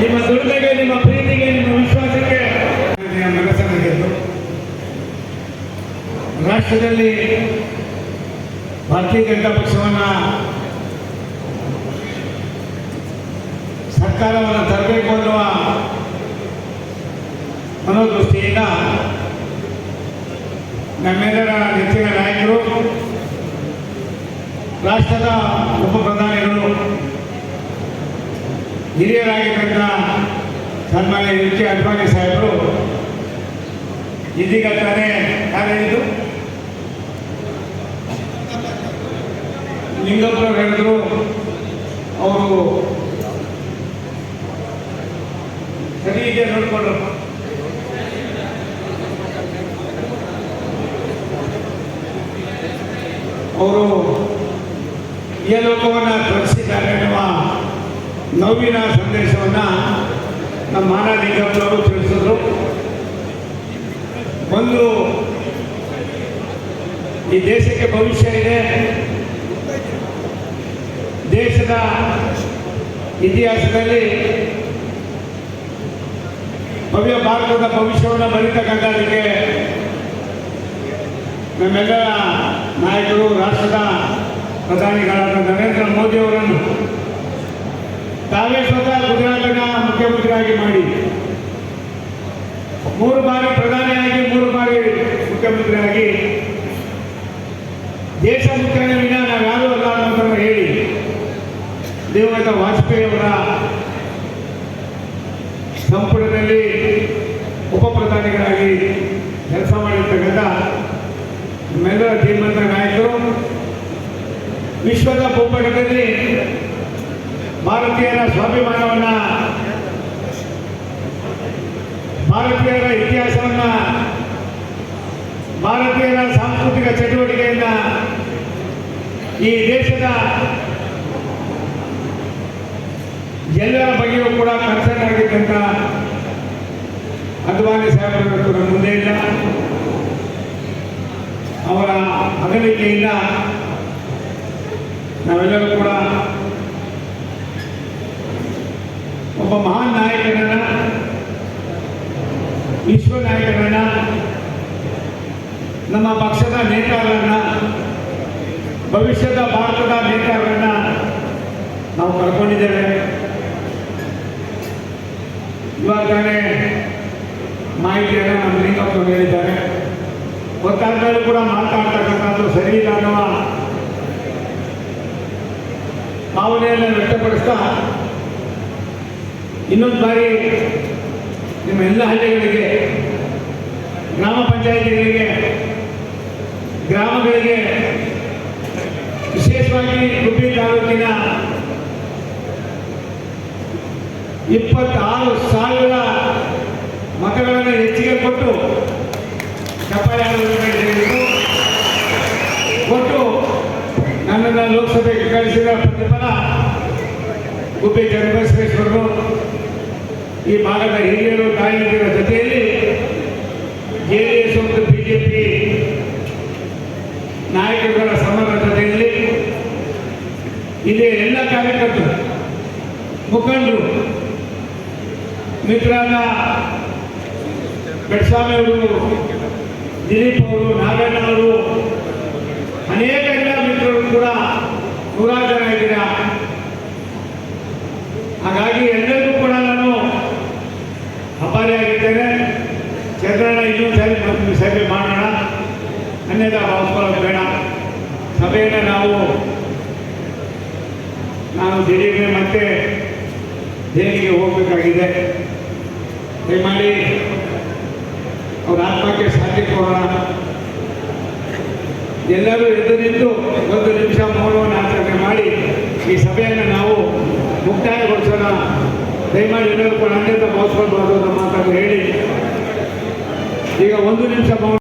ನಿಮ್ಮ ನಿಮ್ಮ ಪ್ರೀತಿಗೆ, ನಿಮ್ಮ ರಾಷ್ಟ್ರದಲ್ಲಿ ಭಾರತೀಯ ಜನತಾ ಪಕ್ಷವನ್ನು ಸರ್ಕಾರವನ್ನು ತರಬೇಕು ಅನ್ನುವ ಮನೋದೃಷ್ಟಿಯಿಂದ ನಮ್ಮೆಲ್ಲರ ನೆಚ್ಚಿನ ನಾಯಕರು, ರಾಷ್ಟ್ರದ ಉಪಪ್ರಧಾನಿ ಹಿರಿಯರಾಗಿರ್ತಕ್ಕಂಥ ಸನ್ಮಾನ್ಯ ಎಲ್ ಕೆ ಅಡ್ವಾಣಿ ಸಾಹೇಬರು ಇದೀಗ ತಾನೇ ಯಾರೇನಿದು ಲಿಂಗಪ್ಪರು ಹೇಳಿದ್ರು, ಅವರು ಸರಿ ಇದೆ ನೋಡ್ಕೊಂಡ್ರಪ್ಪ ಅವರು ಈ ಲೋಕವನ್ನು ತೊಡಗಿಸಿದ್ದಾರೆ ಎನ್ನುವ ನೋವಿನ ಸಂದೇಶವನ್ನು ನಮ್ಮ ಮಾನಾಧಿಕಾರಿಗಳು ತಿಳಿಸಿದ್ರು. ಒಂದು ಈ ದೇಶಕ್ಕೆ ಭವಿಷ್ಯ ಇದೆ. ದೇಶದ ಇತಿಹಾಸದಲ್ಲಿ ಭವ್ಯ ಭಾರತದ ಭವಿಷ್ಯವನ್ನು ಬರೀತಕ್ಕಂಥದಕ್ಕೆ ನಮ್ಮೆಲ್ಲರ ನಾಯಕರು, ರಾಷ್ಟ್ರದ ಪ್ರಧಾನಿಗಳಾದ ನರೇಂದ್ರ ಮೋದಿಯವರನ್ನು ತಾವೇ ಸ್ವತಃ ಗುಜರಾತಿನ ಮುಖ್ಯಮಂತ್ರಿಯಾಗಿ ಮಾಡಿ. ಮೂರು ಬಾರಿ ಪ್ರಧಾನಿಯಾಗಿ, ಮೂರು ಬಾರಿ ಮುಖ್ಯಮಂತ್ರಿಯಾಗಿ. ದೇಶ ಮುಖ್ಯನ ವಿನ ಯಾರು ಅಲ್ಲ ಅನ್ನೋದನ್ನು ಹೇಳಿ ದಿವಂಗತ ವಾಜಪೇಯಿ ಸಂಪುಟದಲ್ಲಿ ಉಪಪ್ರಧಾನಿಗಳಾಗಿ ಕೆಲಸ ಮಾಡಿರ್ತಕ್ಕಂಥ ನಮ್ಮೆಲ್ಲರ ಧೀಮಂತ ನಾಯಕರು ವಿಶ್ವದ ಭೂಪಟದಲ್ಲಿ ಭಾರತೀಯರ ಸ್ವಾಭಿಮಾನವನ್ನು, ಭಾರತೀಯರ ಇತಿಹಾಸವನ್ನು, ಭಾರತೀಯರ ಸಾಂಸ್ಕೃತಿಕ ಚಟುವಟಿಕೆಯನ್ನ ಈ ದೇಶದ ಎಲ್ಲರ ಬಗ್ಗೆಯೂ ಕೂಡ ಕನ್ಸರ್ನ್ ಆಗಿದ್ದಂಥ ಅದ್ವಾನಿ ಸಾಹೇಬರು ಮುಂದೆ ಇಲ್ಲ. ಅವರ ಅಗಲಿಕೆಯಿಂದ ನಾವೆಲ್ಲರೂ ಕೂಡ ಒಬ್ಬ ಮಹಾನ್ ನಾಯಕರನ್ನ ವಿಶ್ವ ನಾಯಕರನ್ನ ನಮ್ಮ ಪಕ್ಷದ ನೇತಾರರನ್ನ ಭವಿಷ್ಯದ ಭಾರತದ ನೇತಾರರನ್ನ ನಾವು ಕರ್ಕೊಂಡಿದ್ದೇವೆ. ಇವಾಗ ತಾನೇ ಮಾಹಿತಿಯನ್ನು ನಮ್ಮ ಲಿಂಗಪ್ಪ ಹೇಳಿದ್ದಾರೆ. ಗೊತ್ತಾದ್ಮೇಲೆ ಕೂಡ ಮಾತಾಡ್ತಕ್ಕಂಥದ್ದು ಸರಿ ಇಲ್ಲ ಅನ್ನುವ ಭಾವನೆಯನ್ನು ವ್ಯಕ್ತಪಡಿಸ್ತಾ ಇನ್ನೊಂದು ಬಾರಿ ನಿಮ್ಮ ಎಲ್ಲ ಹಳ್ಳಿಗಳಿಗೆ, ಗ್ರಾಮ ಪಂಚಾಯಿತಿಗಳಿಗೆ, ಗ್ರಾಮಗಳಿಗೆ ವಿಶೇಷವಾಗಿ ಗುಬ್ಬಿ ತಾಲೂಕಿನ ಇಪ್ಪತ್ತಾರು ಸಾವಿರ ಮತಗಳನ್ನು ಹೆಚ್ಚಿಗೆ ಕೊಟ್ಟು ಕೊಟ್ಟು ನನ್ನನ್ನು ಲೋಕಸಭೆಗೆ ಕಳಿಸಿದ ಪ್ರತಿಫಲ ಗುಬ್ಬಿ ಚನ್ನಬಸವೇಶ್ವರರು ಈ ಭಾಗದ ಹಿರಿಯರು ತಾಯಿಯರ ಜೊತೆಯಲ್ಲಿ ಜೆ ಡಿ ಎಸ್ ಮತ್ತು ಬಿಜೆಪಿ ನಾಯಕರುಗಳ ಸಮರ ಜೊತೆಯಲ್ಲಿ ಇಲ್ಲಿ ಎಲ್ಲ ಕಾರ್ಯಕರ್ತರು, ಮುಖಂಡರು ಬೆಡ್ಸ್ವಾಮಿ ಅವರು, ದಿಲೀಪ್ ಅವರು, ನಾರಾಯಣ ಅವರು, ಅನೇಕ ಎಲ್ಲ ಮಿತ್ರರು ಕೂಡ ನೂರಾರು ಜನ ಇದ್ದೀರಾ ಹಾಗಾಗಿ ಎಲ್ಲರಿಗೂ ಕೂಡ ನಾನು ಅಪಾರಿಯಾಗಿದ್ದೇನೆ ಚಂದ್ರಣ್ಣ ಇನ್ನೊಂದು ಸಾರಿ ಮತ್ತೆ ಸಭೆ ಮಾಡೋಣ ಅನ್ಯತಾ ಆಸ್ಪರ ಬೇಡ. ಸಭೆಯನ್ನು ನಾವು, ನಾನು ದಿಢೀರ್ನೆ ಮತ್ತೆ ದೇಹಿಗೆ ಹೋಗಬೇಕಾಗಿದೆ. ದಯಮಾಡಿ ಅವ್ರ ಆತ್ಮಕ್ಕೆ ಶಾಂತಿ ಕೊಡೋಣ ಎಲ್ಲರೂ ಎದ್ದು ನಿಂತು ಒಂದು ನಿಮಿಷ ಮೌನವನ್ನು ಆಚರಣೆ ಮಾಡಿ ಈ ಸಭೆಯನ್ನು ನಾವು ಮುಕ್ತಾಯಗೊಳಿಸೋಣ. ದಯಮಾಡಿ ಎಲ್ಲರೂ ಕೂಡ ಅನ್ಯತ ಭಾವಿಸ್ಕೊಳ್ಬಾರ್ದು ಅಂತ ಮಾತನ್ನು ಹೇಳಿ. ಈಗ ಒಂದು ನಿಮಿಷ ಮೌನ